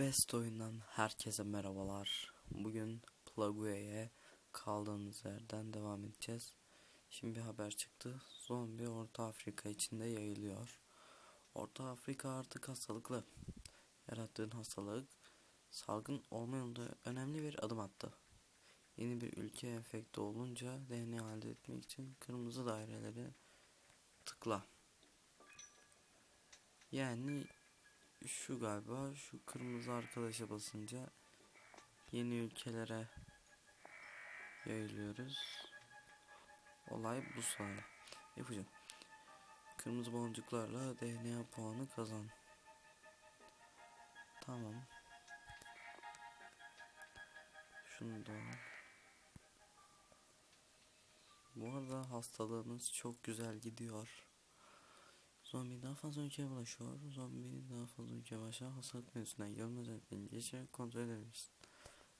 Best oyundan herkese merhabalar. Bugün Plague'ye kaldığımız yerden devam edeceğiz. Şimdi bir haber çıktı. Zombi Orta Afrika içinde yayılıyor. Orta Afrika artık hastalıklı. Yarattığın hastalık salgın olma yolunda önemli bir adım attı. Yeni bir ülke enfekte olunca DNA elde etmek için kırmızı daireleri tıkla. Yani şu galiba şu kırmızı arkadaşa basınca yeni ülkelere yayılıyoruz. Olay bu sonra. Yapacağım. Kırmızı boncuklarla DNA puanı kazan. Tamam. Şunu da Bu arada hastalığınız çok güzel gidiyor. Zombi daha fazla ülkeye bulaşıyor. Zombi daha fazla ülkeye bulaşıyor. Hastalık menüsünden görme özelliklerini geçerek kontrol edebilirsin.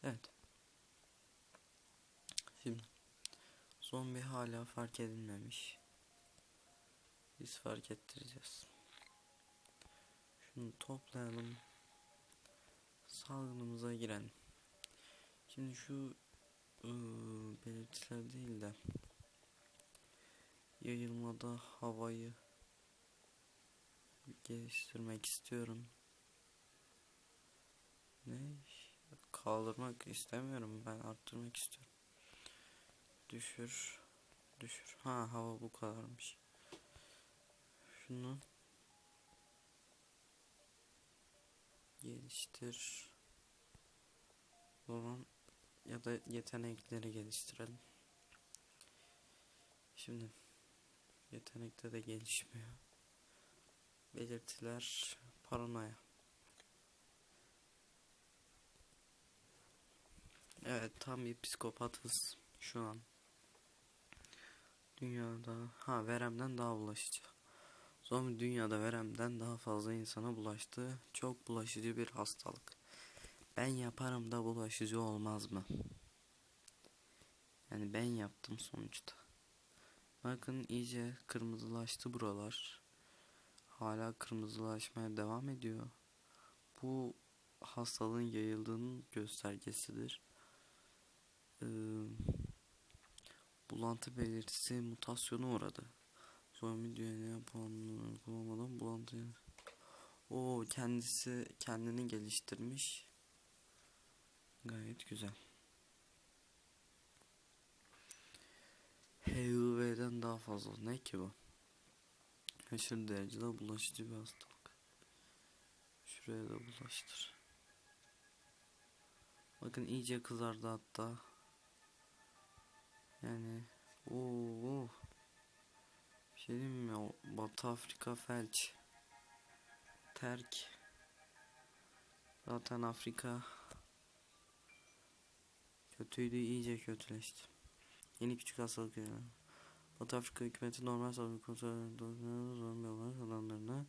Evet. Şimdi. Zombi hala fark edilmemiş. Biz fark ettireceğiz. Şunu toplayalım. Salgınımıza girelim. Şimdi şu ıı, belirtiler değil de yayılmada havayı geliştirmek istiyorum. Ne? Kaldırmak istemiyorum ben arttırmak istiyorum. Düşür. Düşür. Ha hava bu kadarmış. Şunu geliştir. Olan ya da yetenekleri geliştirelim. Şimdi yetenekte de gelişmiyor. Belirtiler paranoya. Evet tam bir psikopatız şu an. Dünyada ha veremden daha bulaşıcı. Zombi dünyada veremden daha fazla insana bulaştı. Çok bulaşıcı bir hastalık. Ben yaparım da bulaşıcı olmaz mı? Yani ben yaptım sonuçta. Bakın iyice kırmızılaştı buralar hala kırmızılaşmaya devam ediyor. Bu hastalığın yayıldığının göstergesidir. Ee, bulantı belirtisi mutasyona uğradı. Zombi DNA puanını kullanmadan bulantı o kendisi kendini geliştirmiş. Gayet güzel. HIV'den daha fazla ne ki bu? Aşırı derecede bulaşıcı bir hastalık. Şuraya da bulaştır. Bakın iyice kızardı hatta. Yani ooo. Bir şey diyeyim mi? Batı Afrika felç. Terk. Zaten Afrika kötüydü iyice kötüleşti. Yeni küçük hastalık yani. Batı Afrika hükümeti normal sağlık kontrolü zombi olarak adlandırdı.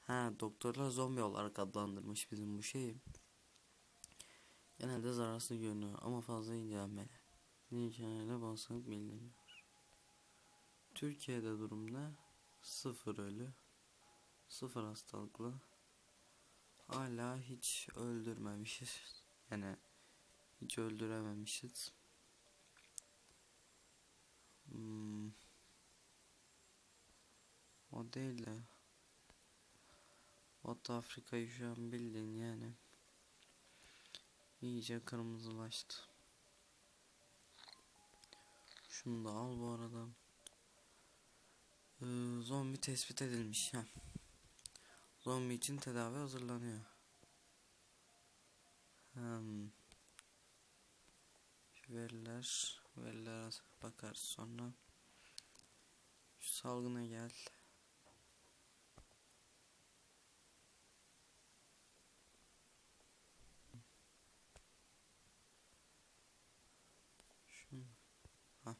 Ha doktorlar zombi olarak adlandırmış bizim bu şeyi. Genelde zararsız görünüyor ama fazla incelenmeli. Hikayeyle baskılık bildirmiyor. Türkiye'de durum ne? Sıfır ölü. Sıfır hastalıklı. Hala hiç öldürmemişiz. Yani hiç öldürememişiz. Hmm. O değil de Batı Afrika'yı şu an bildin yani iyice kırmızılaştı. Şunu da al bu arada. Ee, zombi tespit edilmiş. Heh. Zombi için tedavi hazırlanıyor. Hmm. Şu veriler verilere bakarız sonra. Şu salgına gel. Şu ha.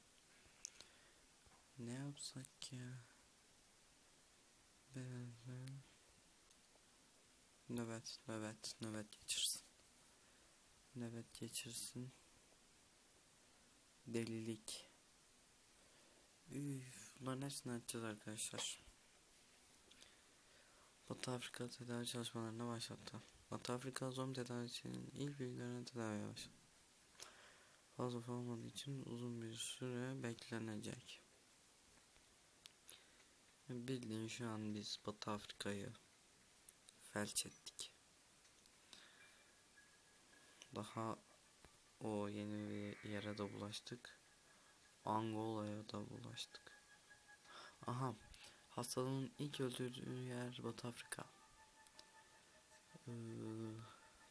Ne yapsak ya? Böyle. Nöbet, nöbet, nöbet geçirsin. Nöbet geçirsin. Delilik. Üf, bunların hepsini açacağız arkadaşlar. Batı Afrika tedavi çalışmalarına başlattı. Batı Afrika zombi tedavisinin ilk bilgilerine tedaviye başladı. Fazla olmadığı için uzun bir süre beklenecek. Bildiğin şu an biz Batı Afrika'yı felç ettik. Daha o yeni bir yere de bulaştık. Angola'ya da bulaştık. Aha. Hastalığın ilk öldürdüğü yer Batı Afrika. Ee,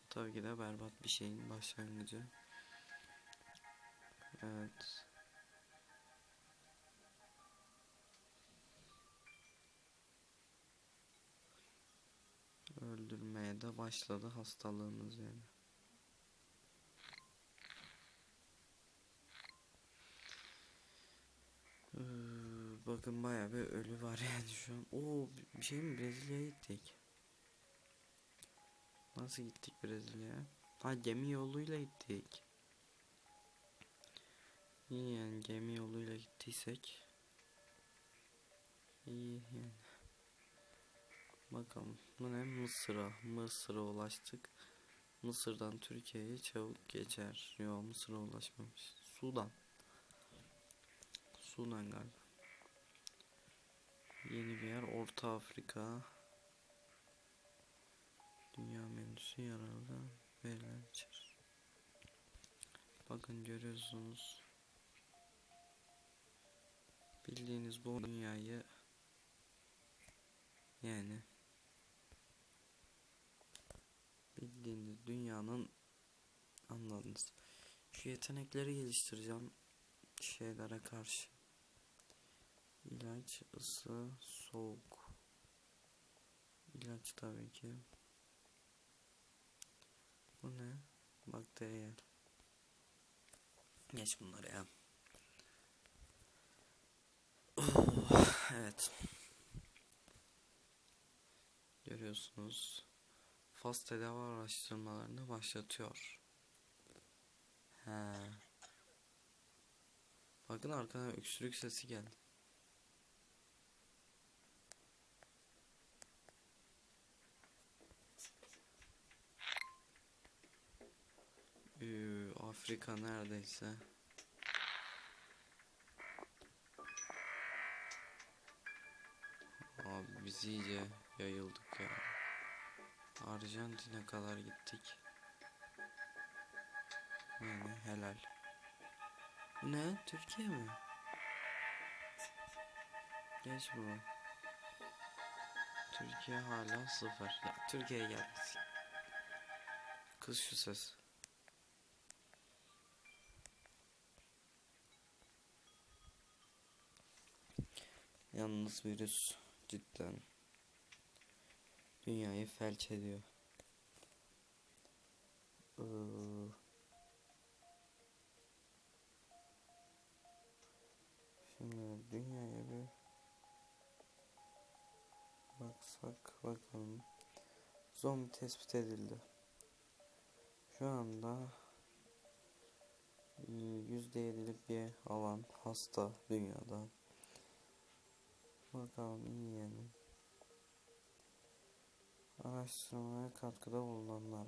tabii ki de berbat bir şeyin başlangıcı. Evet. Öldürmeye de başladı hastalığımız yani. Ee, bakın bayağı bir ölü var yani şu an. Oo bir şey mi Brezilya'ya gittik. Nasıl gittik Brezilya'ya? Ha gemi yoluyla gittik. İyi yani gemi yoluyla gittiysek. İyi yani. Bakalım bu ne Mısır'a Mısır'a ulaştık. Mısır'dan Türkiye'ye çabuk geçer. Yok Mısır'a ulaşmamış. Sudan. Sudan galiba. Yeni bir yer Orta Afrika. Dünya menüsü yararlı veriler içerir. Bakın görüyorsunuz. Bildiğiniz bu dünyayı yani bildiğiniz dünyanın anladınız. Şu yetenekleri geliştireceğim şeylere karşı. İlaç, ısı, soğuk. İlaç tabii ki. Bu ne? Bakteriyel. Geç bunları ya. Oh, evet. Görüyorsunuz. Faz tedavi araştırmalarını başlatıyor. He. Bakın arkadan öksürük sesi geldi. Ee, Afrika neredeyse. Abi biz iyice yayıldık ya. Arjantin'e kadar gittik. Yani helal. Bu ne? Türkiye mi? Geç bunu. Türkiye hala sıfır. Ya Türkiye'ye gelmesin. Kız şu ses. Yalnız virüs cidden dünyayı felç ediyor. Şimdi dünyaya bir baksak bakalım. Zombi tespit edildi. Şu anda %7'lik bir alan hasta dünyada. Bakalım iyi yani. Araştırmaya katkıda bulunanlar.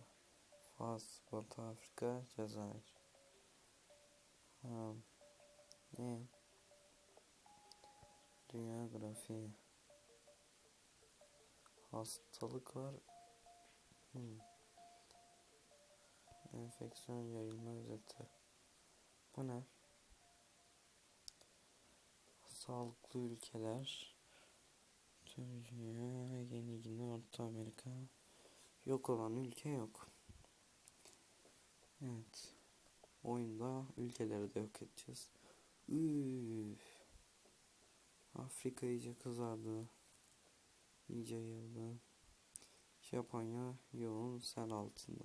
Fas, Batı Afrika, Cezayir. Ha. Ne? Dünya grafiği. Hastalık var. Hmm. Enfeksiyon yayılma özeti. Bu ne? Sağlıklı ülkeler. Türkiye, Yeni Gine, Orta Amerika. Yok olan ülke yok. Evet. Oyunda ülkeleri de yok edeceğiz. Üf. Afrika iyice kızardı. İyice yıldı. Japonya yoğun sel altında.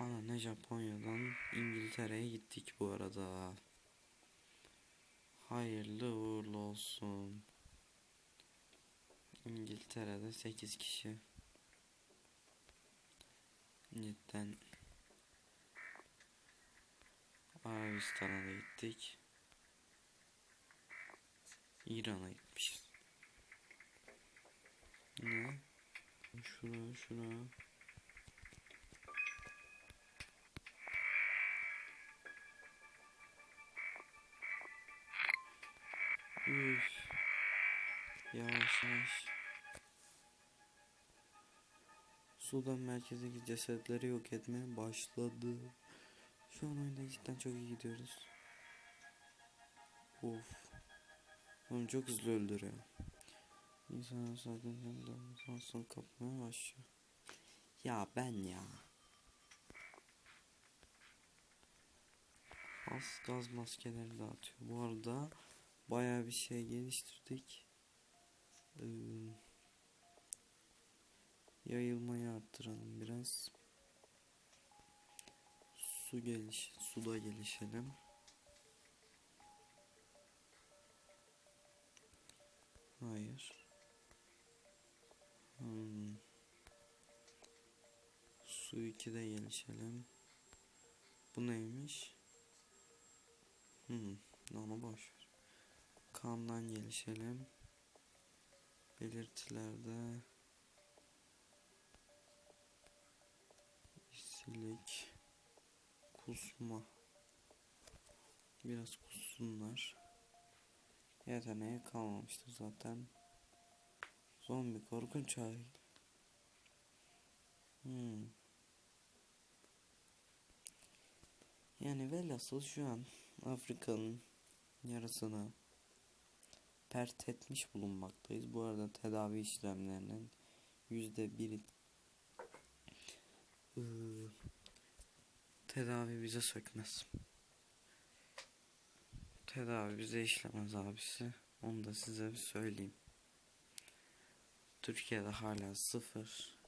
Bana ne Japonya'dan İngiltere'ye gittik bu arada. Hayırlı uğurlu olsun. İngiltere'de 8 kişi. Cidden Arabistan'a da gittik. İran'a gitmişiz. Ne? Şuna şuna. Üf. Yavaş yavaş. Sudan merkezdeki cesetleri yok etmeye başladı. Şu an oyunda cidden çok iyi gidiyoruz. Of. Oğlum çok hızlı öldürüyor. İnsanlar zaten hastalık kapmaya başlıyor. Ya ben ya. Az gaz maskeleri dağıtıyor. Bu arada bayağı bir şey geliştirdik. Ee, yayılmayı arttıralım biraz. Su geliş, suda gelişelim. Hayır. Hmm. Su 2'de gelişelim. Bu neymiş? Hmm. Onu boş ver. Kandan gelişelim. Belirtilerde isilik kusma. Biraz kussunlar. Yeteneği kalmamıştır zaten. Zombi korkunç hali hmm. yani velhasıl şu an Afrika'nın yarısını pert etmiş bulunmaktayız. Bu arada tedavi işlemlerinin yüzde biri ıı, tedavi bize sökmez. Tedavi bize işlemez abisi. Onu da size bir söyleyeyim. Türkiye'de hala sıfır.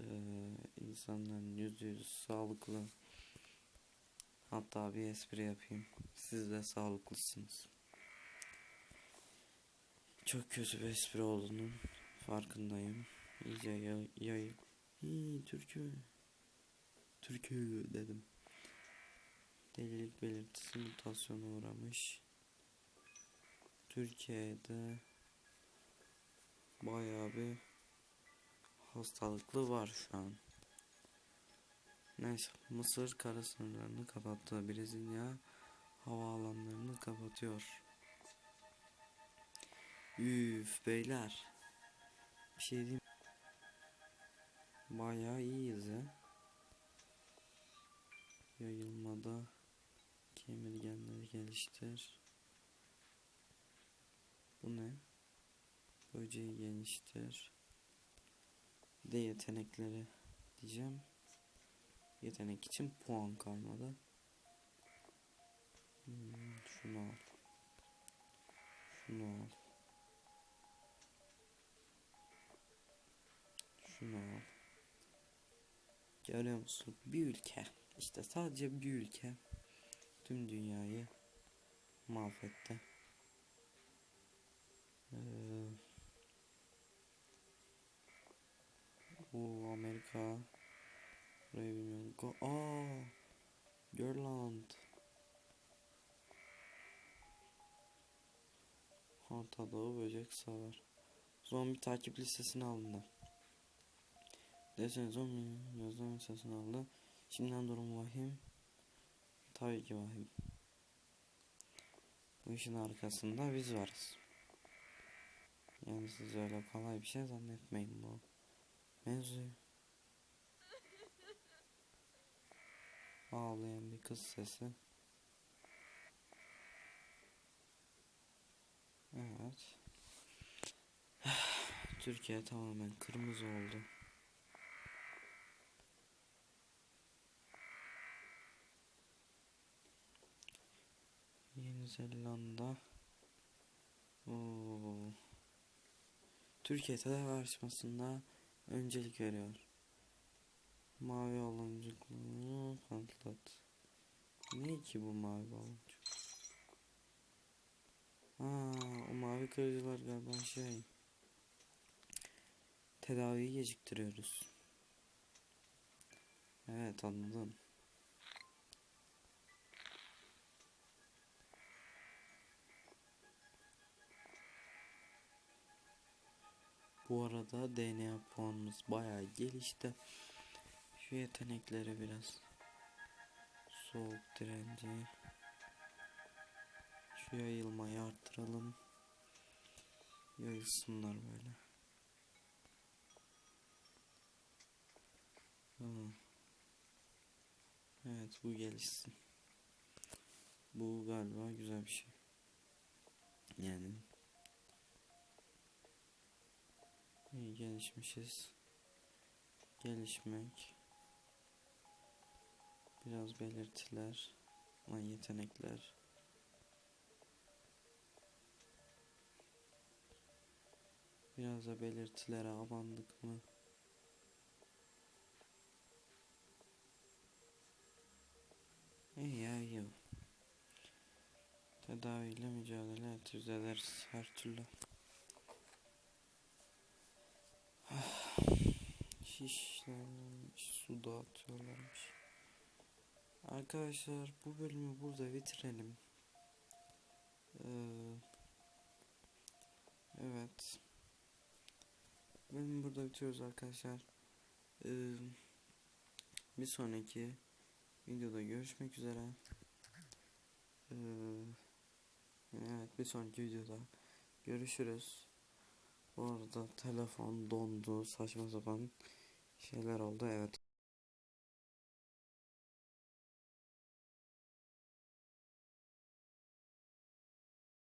Ee, insanların yüzde yüz sağlıklı. Hatta bir espri yapayım. Siz de sağlıklısınız. Çok kötü bir espri olduğunun farkındayım. İyice yay. Hii, Türkü. Türkü dedim. Delilik belirtisi mutasyona uğramış. Türkiye'de bayağı bir hastalıklı var şu an. Neyse Mısır kara sınırlarını kapattı. Brezilya havaalanlarını kapatıyor. Üf beyler. Bir şey diyeyim. Bayağı iyiyiz ya. Yayılmada kemirgenleri geliştir. Bu ne? Böceği geliştir. De yetenekleri diyeceğim. Yetenek için puan kalmadı. Hmm, şunu al. Şunu al. Şunu al. Görüyor musun? Bir ülke. İşte sadece bir ülke. Tüm dünyayı mahvetti. Ee, o Amerika Burayı bilmiyorum. Go Aa, Görland. Ortadoğu böcek savar. Zombi takip listesine alındı. Desen zombi yazılım listesine aldı. Şimdiden durum vahim. Tabii ki vahim. Bu işin arkasında biz varız. Yani siz öyle kolay bir şey zannetmeyin bu. Mevzuyu. Ağlayan bir kız sesi. Evet. Türkiye tamamen kırmızı oldu. Yeni Zelanda. Oo. Türkiye tedavi araştırmasında öncelik veriyor. Mavi baloncukları patlat. Ki bu mavi baloncuk? Aa, o mavi kırıcılar galiba şey. Tedaviyi geciktiriyoruz. Evet anladım. Bu arada DNA puanımız bayağı gelişti. Şu yetenekleri biraz soğuk direnci şu yayılmayı arttıralım. Yayılsınlar böyle. Tamam. Evet bu gelişsin. Bu galiba güzel bir şey. Yani iyi gelişmişiz. Gelişmek. Biraz belirtiler. Ama yetenekler. Biraz da belirtilere abandık mı? İyi ya iyi. Tedaviyle mücadele ederiz, ederiz her türlü. Şişlenmiş, su dağıtıyorlarmış. Arkadaşlar bu bölümü burada bitirelim. Ee, evet. Bölümü burada bitiriyoruz arkadaşlar. Ee, bir sonraki videoda görüşmek üzere. Ee, evet bir sonraki videoda görüşürüz. Bu arada telefon dondu saçma sapan şeyler oldu evet.